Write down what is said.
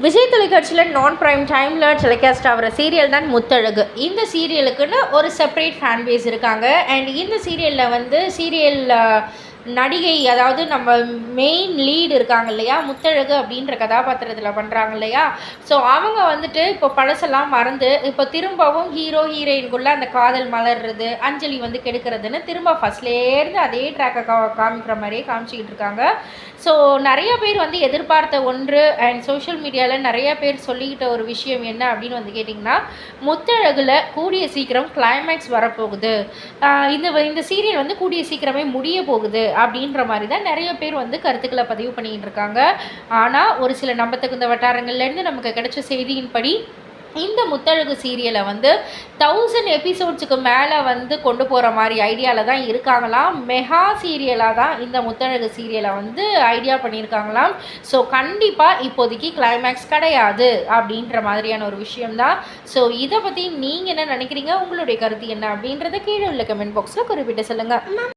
விஜய் தொலைக்காட்சியில் நான் ப்ரைம் டைமில் டெலிகாஸ்ட் ஆகிற சீரியல் தான் முத்தழகு. இந்த சீரியலுக்குன்னு ஒரு செப்பரேட் ஃபேன் பேஸ் இருக்காங்க. அண்ட் இந்த சீரியலில் வந்து சீரியல் நடிகை அதாவது நம்ம மெயின் லீடு இருக்காங்க இல்லையா முத்தழகு அப்படின்ற கதாபாத்திரத்தில் பண்ணுறாங்க இல்லையா? ஸோ அவங்க வந்துட்டு இப்போ பழசெல்லாம் மறந்து இப்போ திரும்பவும் ஹீரோ ஹீரோயின்குள்ளே அந்த காதல் மலர்றது அஞ்சலி வந்து கெடுக்கிறதுன்னு திரும்ப ஃபஸ்ட்லேருந்து அதே ட்ராக்கை கா காமிக்கிற மாதிரியே காமிச்சிக்கிட்டு இருக்காங்க. ஸோ நிறைய பேர் வந்து எதிர்பார்த்த ஒன்று அண்ட் சோஷியல் மீடியாவில் நிறைய பேர் சொல்லிக்கிட்ட ஒரு விஷயம் என்ன அப்படின்னு வந்து கேட்டிங்கன்னா முத்தழகில் கூடிய சீக்கிரம் கிளைமேக்ஸ் வரப்போகுது. இந்த இந்த சீரியல் வந்து கூடிய சீக்கிரமே முடிய போகுது. அப்படின்ற மாதிரி தான் நிறைய பேர் வந்து கருத்துக்களை பதிவு பண்ணிக்கிட்டு இருக்காங்க. ஆனால் ஒரு சில நம்பத்தகுந்த வட்டாரங்கள்லேருந்து நமக்கு கிடைச்ச செய்தியின்படி இந்த முத்தழகு சீரியலை வந்து தௌசண்ட் எபிசோட்ஸுக்கு மேலே வந்து கொண்டு போகிற மாதிரி ஐடியாவில் தான் இருக்காங்களாம் மெகா சீரியலாக தான் இந்த முத்தழகு சீரியலை வந்து ஐடியா பண்ணியிருக்காங்களாம் ஸோ கண்டிப்பாக இப்போதைக்கு கிளைமேக்ஸ் கிடையாது அப்படின்ற மாதிரியான ஒரு விஷயம்தான் ஸோ இதை பற்றி நீங்கள் என்ன நினைக்கிறீங்க? உங்களுடைய கருத்து என்ன அப்படின்றத கீழே உள்ள கமெண்ட் பாக்ஸில் குறிப்பிட்டு சொல்லுங்கள்